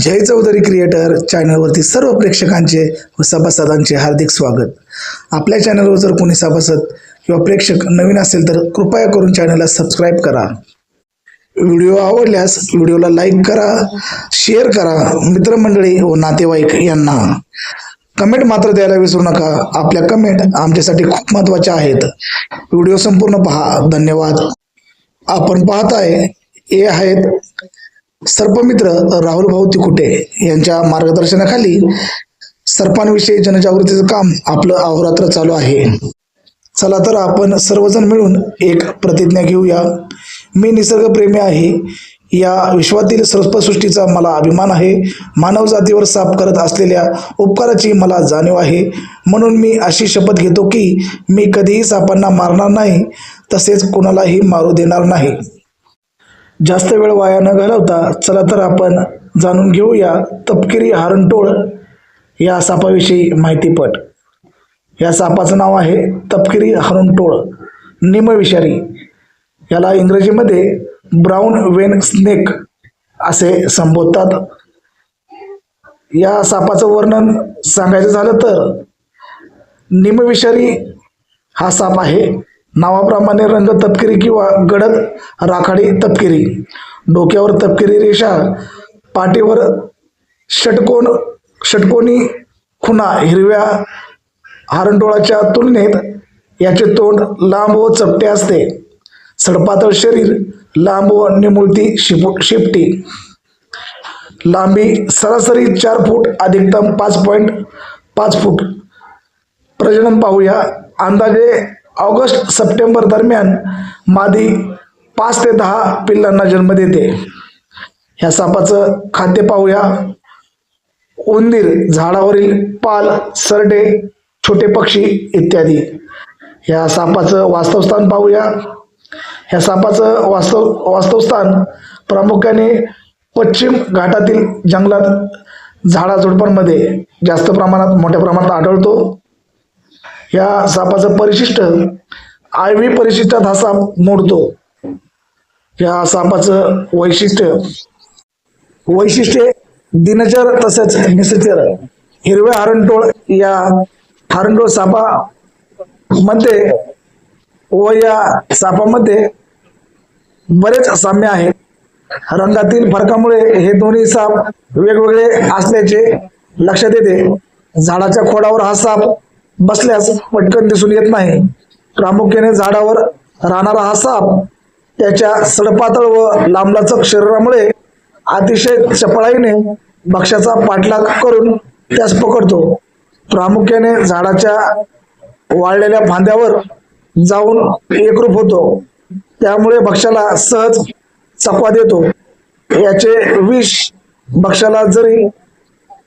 जय Chaudhari creator चॅनलवरती सर्व प्रेक्षकांचे व सभासदांचे हार्दिक स्वागत. आपल्या चॅनलवर जर कोणी सभासद किंवा प्रेक्षक नवीन असेल तर कृपया करून चॅनलला सबस्क्राईब करा. व्हिडिओ आवडल्यास व्हिडिओला लाईक करा शेअर करा मित्रमंडळी व नातेवाईक यांना. कमेंट मात्र द्यायला विसरू नका. आपल्या कमेंट आमच्यासाठी खूप महत्त्वाच्या आहेत. व्हिडिओ संपूर्ण पहा. धन्यवाद. आपण पाहताय हे आहेत सर्पमित्र राहुल भाऊ तिकुटे यांच्या मार्गदर्शनाखाली सर्पांविषयी जनजागृतीचं काम आपलं अहोरात्र चालू आहे. चला तर आपण सर्वजण मिळून एक प्रतिज्ञा घेऊया. मी निसर्गप्रेमी आहे. या विश्वातील सर्पसृष्टीचा मला अभिमान आहे. मानवजातीवर साप साफ करत असलेल्या उपकाराची मला जाणीव आहे. म्हणून मी अशी शपथ घेतो की मी कधीही सापांना मारणार नाही तसेच कोणालाही मारू देणार नाही. जास्त वेळ वाया न घालवता चला तर आपण जाणून घेऊया तपकिरी हारणटोळ या सापाविषयी माहितीपट. या सापाचं नाव आहे तपकिरी हरणटोळ. निमविषारी याला इंग्रजीमध्ये ब्राऊन वेन स्नेक असे संबोधतात. या सापाचं वर्णन सांगायचं झालं तर निमविषारी हा साप आहे. नावाप्रमाणे रंग तपकिरी किंवा गडद राखाडी तपकिरी. डोक्यावर तपकिरी रेषा पाठीवर षटकोन षटकोनी खुणा हिरव्या हारणडोळाच्या तुलनेत याचे तोंड लांब व चपटे असते. सडपातळ शरीर लांब व निमुळती शिपू शिपटी. लांबी सरासरी चार फूट अधिकतम पाच पॉईंट पाच फूट. प्रजनन पाहूया. अंदाजे ऑगस्ट सप्टेंबर दरम्यान मादी पाच ते दहा पिल्लांना जन्म देते. ह्या सापाचं खाद्य पाहूया. उंदीर झाडावरील पाल सरडे छोटे पक्षी इत्यादी. ह्या सापाचं वास्तवस्थान पाहूया. ह्या सापाचं वास्तव वास्तवस्थान प्रामुख्याने पश्चिम घाटातील जंगलात झाडाझुडपांमध्ये जास्त प्रमाणात मोठ्या प्रमाणात आढळतो. या सापाचं परिशिष्ट आयवी परिशिष्टात हा साप मोडतो. या सापाचं वैशिष्ट्य वैशिष्ट्ये दिनचर तसेच निसचर. हिरव्या हरणटोळ या हरणटोळ सापा मध्ये व या सापामध्ये बरेच साम्य आहेत रंगातील फरकामुळे हे दोन्ही साप वेगवेगळे असल्याचे लक्षात येते. झाडाच्या खोडावर हा साप बसल्यास पटकन दिसून येत नाही. प्रामुख्याने झाडावर राहणारा हा साप त्याच्या सडपातळ व लांबलाचक शरीरामुळे अतिशय चपळाईने भक्ष्याचा पाठलाग करून त्यास पकडतो. प्रामुख्याने झाडाच्या वाळलेल्या फांद्यावर जाऊन एकरूप होतो. त्यामुळे भक्ष्याला सहज चकवा देतो. याचे विष भक्ष्याला जरी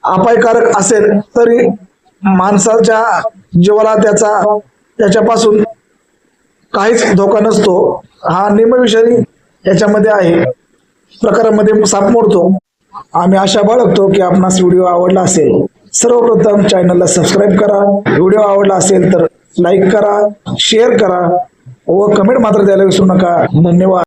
अपायकारक असेल तरी माणसाच्या जीवाला त्याचा त्याच्यापासून काहीच धोका नसतो. हा नियमविषयी याच्यामध्ये आहे. प्रकारामध्ये साप मोडतो. आम्ही आशा बाळगतो की आपणास व्हिडिओ आवडला असेल. सर्वप्रथम चॅनलला सबस्क्राईब करा. व्हिडिओ आवडला असेल तर लाईक करा शेअर करा व कमेंट मात्र द्यायला विसरू नका. धन्यवाद.